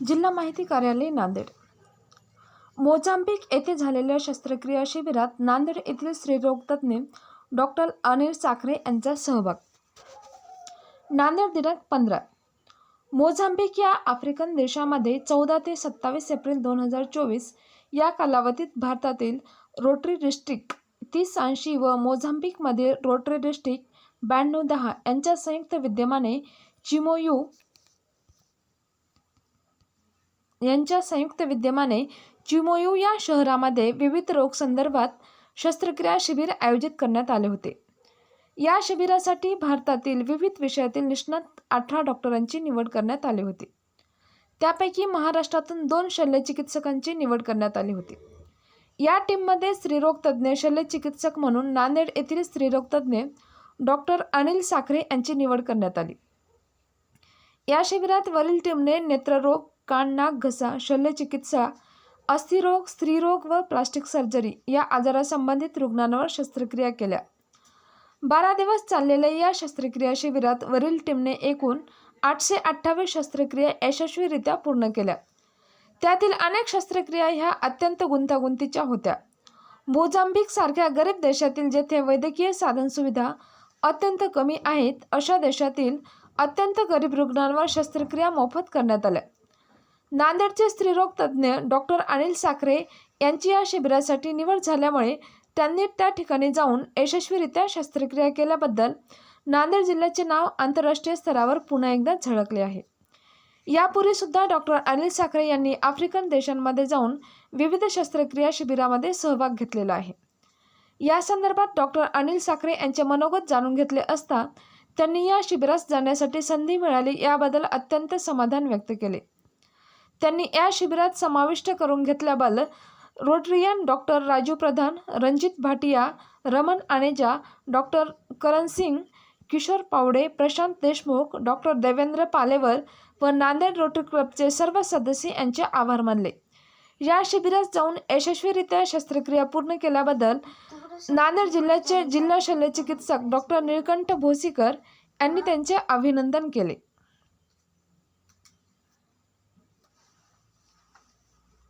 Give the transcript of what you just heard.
जिल्हा माहिती कार्यालय नांदेड. मोझांबिक येथे झालेल्या शस्त्रक्रिया शिबिरात नांदेड येथील स्त्रीरोगतज्ञ डॉक्टर अनिल साखरे यांचा सहभाग. नांदेड दिनांक पंधरा. मोझांबिक या आफ्रिकन देशामध्ये चौदा ते सत्तावीस एप्रिल दोन हजार चोवीस या कालावधीत भारतातील रोटरी डिस्ट्रिक्ट तीस ऐंशी व मोझांबिकमधील रोटरी डिस्ट्रिक्ट ब्याण्णव दहा यांच्या संयुक्त विद्यमाने चिमोयू यांच्या संयुक्त विद्यमाने चिमोयू या शहरामध्ये विविध रोगसंदर्भात शस्त्रक्रिया शिबिर आयोजित करण्यात आले होते. या शिबिरासाठी भारतातील विविध विषयातील निष्णात अठरा डॉक्टरांची निवड करण्यात आली होती. त्यापैकी महाराष्ट्रातून दोन शल्यचिकित्सकांची निवड करण्यात आली होती. या टीममध्ये स्त्रीरोग तज्ज्ञ शल्यचिकित्सक म्हणून नांदेड येथील स्त्रीरोग तज्ज्ञ डॉक्टर अनिल साखरे यांची निवड करण्यात आली. या शिबिरात वरील टीमने नेत्ररोग कान नाक घसा शल्यचिकित्सा अस्थिरोग स्त्रीरोग व प्लास्टिक सर्जरी या आजारासंबंधित रुग्णांवर शस्त्रक्रिया केल्या. बारा दिवस चाललेल्या या शस्त्रक्रिया शिबिरात वरील टीमने एकूण आठशे अठ्ठावीस शस्त्रक्रिया यशस्वीरित्या पूर्ण केल्या. त्यातील अनेक शस्त्रक्रिया ह्या अत्यंत गुंतागुंतीच्या होत्या. मोजांबिक सारख्या गरीब देशातील जेथे वैद्यकीय साधनसुविधा अत्यंत कमी आहेत अशा देशातील अत्यंत गरीब रुग्णांवर शस्त्रक्रिया मोफत करण्यात आल्या. नांदेडचे स्त्रीरोग तज्ज्ञ डॉक्टर अनिल साखरे यांची या शिबिरासाठी निवड झाल्यामुळे त्यांनी त्या ठिकाणी जाऊन यशस्वीरित्या शस्त्रक्रिया केल्याबद्दल नांदेड जिल्ह्याचे नाव आंतरराष्ट्रीय स्तरावर पुन्हा एकदा झळकले आहे. यापूर्वीसुद्धा डॉक्टर अनिल साखरे यांनी आफ्रिकन देशांमध्ये जाऊन विविध शस्त्रक्रिया शिबिरामध्ये सहभाग घेतलेला आहे. या संदर्भात डॉक्टर अनिल साखरे यांचे मनोगत जाणून घेतले असता त्यांनी या शिबिरास जाण्यासाठी संधी मिळाली याबद्दल अत्यंत समाधान व्यक्त केले. त्यांनी या शिबिरात समाविष्ट करून घेतल्याबद्दल Rotarian doctor Raju Pradhan Ranjit Bhatia Raman Aneja doctor Karan Singh Kishor Pawade Prashant Deshmukh doctor Devendra Palewar व नांदेड रोटरी क्लबचे सर्व सदस्य यांचे आभार मानले. या शिबिरात जाऊन यशस्वीरित्या शस्त्रक्रिया पूर्ण केल्याबद्दल नांदेड जिल्ह्याचे जिल्हा शल्यचिकित्सक डॉक्टर निळकंठ भोसीकर यांनी त्यांचे अभिनंदन केले.